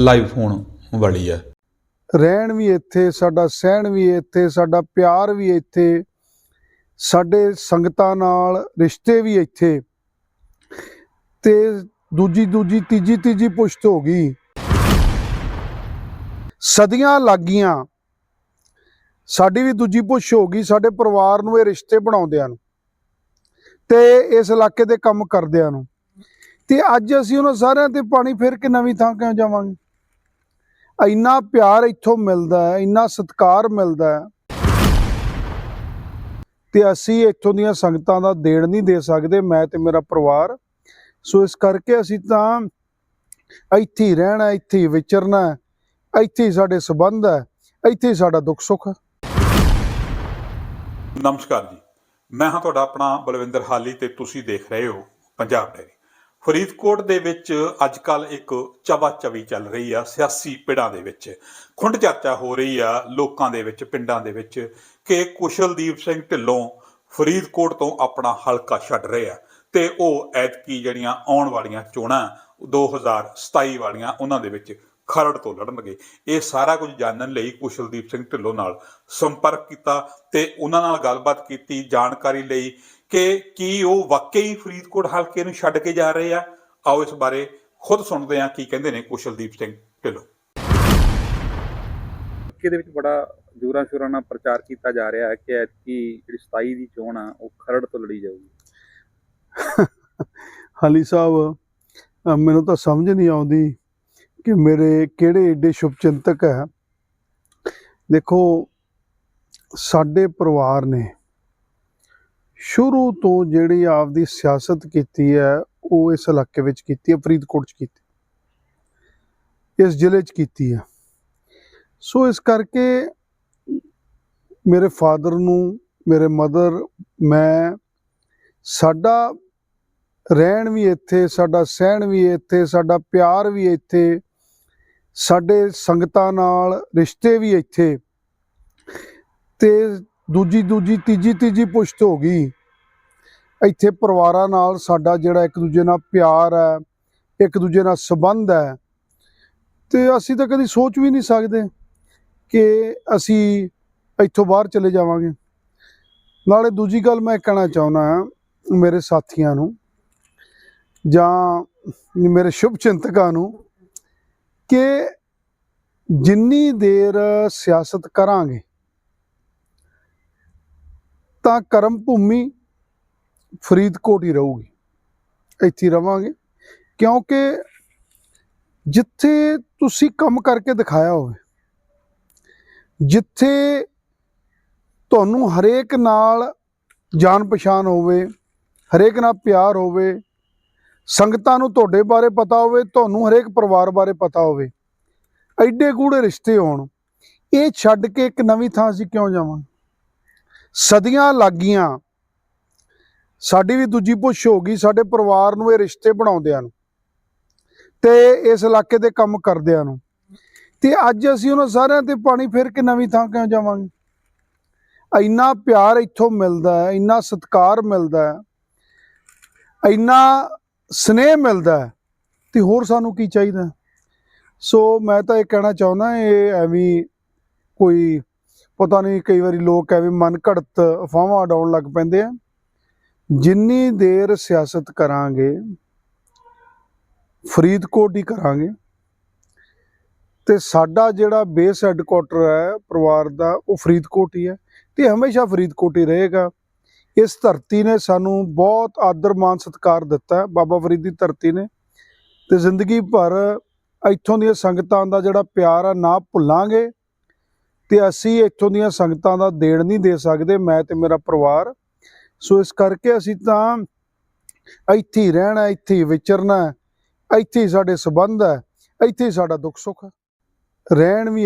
Live ਹੋਣ ਵਾਲੀ ਹੈ। ਰਹਿਣ ਵੀ ਇੱਥੇ, ਸਾਡਾ ਸਹਿਣ ਵੀ ਇੱਥੇ, ਸਾਡਾ ਪਿਆਰ ਵੀ ਇੱਥੇ, ਸਾਡੇ ਸੰਗਤਾਂ ਨਾਲ ਰਿਸ਼ਤੇ ਵੀ ਇੱਥੇ। ਤੇ ਦੂਜੀ ਦੂਜੀ, ਤੀਜੀ ਤੀਜੀ ਪੁਸ਼ਤ ਹੋ ਗਈ। ਸਦੀਆਂ ਲੱਗੀਆਂ ਸਾਡੀ ਵੀ ਦੂਜੀ ਪੁਸ਼ ਹੋ ਗਈ, ਸਾਡੇ ਪਰਿਵਾਰ ਨੂੰ ਇਹ ਰਿਸ਼ਤੇ ਬਣਾਉਂਦਿਆਂ ਨੂੰ ਤੇ ਇਸ ਇਲਾਕੇ ਦੇ ਕੰਮ ਕਰਦਿਆਂ ਨੂੰ। ਤੇ ਅੱਜ ਅਸੀਂ ਉਹਨਾਂ ਸਾਰਿਆਂ ਤੇ ਪਾਣੀ ਫੇਰ ਕੇ ਨਵੀਂ ਥਾਂ ਕਿਉਂ ਜਾਵਾਂਗੇ? ਇੰਨਾ ਪਿਆਰ ਇੱਥੋਂ ਮਿਲਦਾ ਹੈ, ਇੰਨਾ ਸਤਿਕਾਰ ਮਿਲਦਾ ਹੈ ਤੇ ਅਸੀਂ ਇੱਥੋਂ ਦੀਆਂ ਸੰਗਤਾਂ ਦਾ ਦੇਣ ਨਹੀਂ ਦੇ ਸਕਦੇ, ਮੈਂ ਤੇ ਮੇਰਾ ਪਰਿਵਾਰ। ਸੋ ਇਸ ਕਰਕੇ ਅਸੀਂ ਤਾਂ ਇੱਥੇ ਹੀ ਰਹਿਣਾ ਇੱਥੇ ਹੀ ਵਿਚਰਨਾ ਇੱਥੇ ਹੀ ਸਾਡੇ ਸਬੰਧ ਹੈ, ਇੱਥੇ ਹੀ ਸਾਡਾ ਦੁੱਖ ਸੁੱਖ ਹੈ। ਨਮਸਕਾਰ ਜੀ। ਮੈਂ ਹਾਂ ਤੁਹਾਡਾ ਆਪਣਾ ਬਲਵਿੰਦਰ ਹਾਲੀ ਤੇ ਤੁਸੀਂ ਦੇਖ ਰਹੇ ਹੋ ਪੰਜਾਬ ਡੇਰੀ ਫਰੀਦਕੋਟ ਦੇ ਵਿੱਚ ਅੱਜ ਕੱਲ ਇੱਕ ਚਵਾ ਚਵੀ ਚੱਲ ਰਹੀ ਆ ਸਿਆਸੀ ਪਿੜਾਂ ਦੇ ਵਿੱਚ। ਖੁੰਡ ਚਰਚਾ ਹੋ ਰਹੀ ਆ ਲੋਕਾਂ ਦੇ ਵਿੱਚ, ਪਿੰਡਾਂ ਦੇ ਵਿੱਚ ਕਿ ਕੁਸ਼ਲਦੀਪ ਸਿੰਘ ਢਿੱਲੋਂ ਫਰੀਦਕੋਟ ਤੋਂ ਆਪਣਾ ਹਲਕਾ ਛੱਡ ਰਹੇ ਆ ਤੇ ਉਹ ਐਤਕੀ ਜਿਹੜੀਆਂ ਆਉਣ ਵਾਲੀਆਂ ਚੋਣਾਂ 2027 ਵਾਲੀਆਂ ਉਹਨਾਂ ਦੇ ਵਿੱਚ ਖਰੜ ਤੋਂ ਲੜਨਗੇ। ਇਹ ਸਾਰਾ ਕੁਝ ਜਾਣਨ ਲਈ ਕੁਸ਼ਲਦੀਪ ਸਿੰਘ ਢਿੱਲੋਂ ਨਾਲ ਸੰਪਰਕ ਕੀਤਾ ਤੇ ਉਹਨਾਂ ਨਾਲ ਗੱਲਬਾਤ ਕੀਤੀ, ਜਾਣਕਾਰੀ ਲਈ ਕਿ ਕੀ ਉਹ ਵਾਕਈ ਫਰੀਦਕੋਟ ਹਲਕੇ ਨੂੰ ਛੱਡ ਕੇ ਜਾ ਰਹੇ ਆ? ਆਓ ਇਸ ਬਾਰੇ ਖੁਦ ਸੁਣਦੇ ਹਾਂ ਕੀ ਕਹਿੰਦੇ ਨੇ ਕੁਸ਼ਲਦੀਪ ਸਿੰਘ ਢਿੱਲੋਂ। ਹਲਕੇ ਦੇ ਵਿੱਚ ਬੜਾ ਜੋਰਾਂ ਸ਼ੋਰਾਂ ਨਾਲ ਪ੍ਰਚਾਰ ਕੀਤਾ ਜਾ ਰਿਹਾ ਹੈ ਕਿ ਐਤਕੀ ਜਿਹੜੀ 27 ਦੀ ਚੋਣ ਆ ਉਹ ਖਰੜ ਤੋਂ ਲੜੀ ਜਾਊਗੀ। ਹਾਲੀ ਸਾਹਿਬ ਮੈਨੂੰ ਤਾਂ ਸਮਝ ਨਹੀਂ ਆਉਂਦੀ ਕਿ ਮੇਰੇ ਕਿਹੜੇ ਏਡੇ ਸ਼ੁਭ ਚਿੰਤਕ ਹੈ। ਦੇਖੋ ਸਾਡੇ ਪਰਿਵਾਰ ਨੇ ਸ਼ੁਰੂ ਤੋਂ ਜਿਹੜੀ ਆਪਦੀ ਸਿਆਸਤ ਕੀਤੀ ਹੈ, ਉਹ ਇਸ ਇਲਾਕੇ ਵਿੱਚ ਕੀਤੀ ਹੈ, ਫਰੀਦਕੋਟ 'ਚ ਕੀਤੀ ਇਸ ਜ਼ਿਲ੍ਹੇ 'ਚ ਕੀਤੀ ਹੈ। ਸੋ ਇਸ ਕਰਕੇ ਮੇਰੇ ਫਾਦਰ ਨੂੰ, ਮੇਰੇ ਮਦਰ, ਮੈਂ, ਸਾਡਾ ਰਹਿਣ ਵੀ ਇੱਥੇ, ਸਾਡਾ ਸਹਿਣ ਵੀ ਇੱਥੇ, ਸਾਡਾ ਪਿਆਰ ਵੀ ਇੱਥੇ, ਸਾਡੇ ਸੰਗਤਾਂ ਨਾਲ ਰਿਸ਼ਤੇ ਵੀ ਇੱਥੇ। ਤੇ ਦੂਜੀ ਦੂਜੀ ਤੀਜੀ ਤੀਜੀ ਪੁਸ਼ਤ ਹੋ ਗਈ। ਇੱਥੇ ਪਰਿਵਾਰਾਂ ਨਾਲ ਸਾਡਾ ਜਿਹੜਾ ਇੱਕ ਦੂਜੇ ਨਾਲ ਪਿਆਰ ਹੈ, ਇੱਕ ਦੂਜੇ ਨਾਲ ਸੰਬੰਧ ਹੈ। ਤੇ ਅਸੀਂ ਤਾਂ ਕਦੀ ਸੋਚ ਵੀ ਨਹੀਂ ਸਕਦੇ ਕਿ ਅਸੀਂ ਇੱਥੋਂ ਬਾਹਰ ਚਲੇ ਜਾਵਾਂਗੇ। ਨਾਲੇ ਦੂਜੀ ਗੱਲ ਮੈਂ ਕਹਿਣਾ ਚਾਹੁੰਦਾ ਹਾਂ ਮੇਰੇ ਸਾਥੀਆਂ ਨੂੰ ਜਾਂ ਮੇਰੇ ਸ਼ੁਭ ਚਿੰਤਕਾਂ ਨੂੰ ਕਿ ਜਿੰਨੀ ਦੇਰ ਸਿਆਸਤ ਕਰਾਂਗੇ ਤਾਂ ਕਰਮ ਭੂਮੀ ਫਰੀਦਕੋਟ ਹੀ ਰਹੂਗੀ। ਇੱਥੇ ਹੀ ਰਵਾਂਗੇ। ਕਿਉਂਕਿ ਜਿੱਥੇ ਤੁਸੀਂ ਕੰਮ ਕਰਕੇ ਦਿਖਾਇਆ ਹੋਵੇ, ਜਿੱਥੇ ਤੁਹਾਨੂੰ ਹਰੇਕ ਨਾਲ ਜਾਣ ਪਛਾਣ ਹੋਵੇ, ਹਰੇਕ ਨਾਲ ਪਿਆਰ ਹੋਵੇ, ਸੰਗਤਾਂ ਨੂੰ ਤੁਹਾਡੇ ਬਾਰੇ ਪਤਾ ਹੋਵੇ, ਤੁਹਾਨੂੰ ਹਰੇਕ ਪਰਿਵਾਰ ਬਾਰੇ ਪਤਾ ਹੋਵੇ, ਐਡੇ ਗੂੜੇ ਰਿਸ਼ਤੇ ਹੋਣ, ਇਹ ਛੱਡ ਕੇ ਇੱਕ ਨਵੀਂ ਥਾਂ ਅਸੀਂ ਕਿਉਂ ਜਾਵਾਂਗੇ? ਸਦੀਆਂ ਲੱਗੀਆਂ ਸਾਡੀ ਵੀ ਦੂਜੀ ਪੁੱਛ ਹੋ ਗਈ ਸਾਡੇ ਪਰਿਵਾਰ ਨੂੰ ਇਹ ਰਿਸ਼ਤੇ ਬਣਾਉਂਦਿਆਂ ਨੂੰ ਤੇ ਇਸ ਇਲਾਕੇ ਦੇ ਕੰਮ ਕਰਦਿਆਂ ਨੂੰ। ਤੇ ਅੱਜ ਅਸੀਂ ਉਹਨਾਂ ਸਾਰਿਆਂ ਤੇ ਪਾਣੀ ਫੇਰ ਕੇ ਨਵੀਂ ਥਾਂ ਕਿਉਂ ਜਾਵਾਂਗੇ? ਇੰਨਾ ਪਿਆਰ ਇੱਥੋਂ ਮਿਲਦਾ ਹੈ, ਇੰਨਾ ਸਤਿਕਾਰ ਮਿਲਦਾ ਹੈ, ਇੰਨਾ ਸਨੇਹ ਮਿਲਦਾ ਹੈ, ਤੇ ਹੋਰ ਸਾਨੂੰ ਕੀ ਚਾਹੀਦਾ? ਸੋ ਮੈਂ ਤਾਂ ਇਹ ਕਹਿਣਾ ਚਾਹੁੰਦਾ, ਇਹ ਐਵੇਂ ਕੋਈ ਪਤਾ ਨਹੀਂ ਕਈ ਵਾਰੀ ਲੋਕ ਐਵੇਂ ਮਨ ਘੜਤ ਅਫਵਾਹਾਂ ਉਡਾਉਣ ਲੱਗ ਪੈਂਦੇ ਆ। ਜਿੰਨੀ ਦੇਰ ਸਿਆਸਤ ਕਰਾਂਗੇ, ਫਰੀਦਕੋਟ ਹੀ ਕਰਾਂਗੇ। ਤੇ ਸਾਡਾ ਜਿਹੜਾ ਬੇਸ ਹੈੱਡਕੁਆਟਰ ਹੈ ਪਰਿਵਾਰ ਦਾ, ਉਹ ਫਰੀਦਕੋਟ ਹੀ ਹੈ ਤੇ ਹਮੇਸ਼ਾ ਫਰੀਦਕੋਟ ਹੀ ਰਹੇਗਾ। ਇਸ ਧਰਤੀ ਨੇ ਸਾਨੂੰ ਬਹੁਤ ਆਦਰ ਮਾਨ ਸਤਿਕਾਰ ਦਿੱਤਾ ਬਾਬਾ ਫਰੀਦ ਦੀ ਧਰਤੀ ਨੇ। ਤੇ ਜ਼ਿੰਦਗੀ ਭਰ ਇੱਥੋਂ ਦੀਆਂ ਸੰਗਤਾਂ ਦਾ ਜਿਹੜਾ ਪਿਆਰ ਆ, ਨਾ ਭੁੱਲਾਂਗੇ। ਤੇ ਅਸੀਂ ਇੱਥੋਂ ਦੀਆਂ ਸੰਗਤਾਂ ਦਾ ਦੇਣ ਨਹੀਂ ਦੇ ਸਕਦੇ, ਮੈਂ ਤੇ ਮੇਰਾ ਪਰਿਵਾਰ। ਸੋ ਇਸ ਕਰਕੇ ਅਸੀਂ ਤਾਂ ਇੱਥੇ ਹੀ ਰਹਿਣਾ, ਇੱਥੇ ਹੀ ਵਿਚਰਨਾ, ਇੱਥੇ ਹੀ ਸਾਡੇ ਸਬੰਧ ਹੈ, ਇੱਥੇ ਹੀ ਸਾਡਾ ਦੁੱਖ ਸੁੱਖ ਰਹਿਣ ਵੀ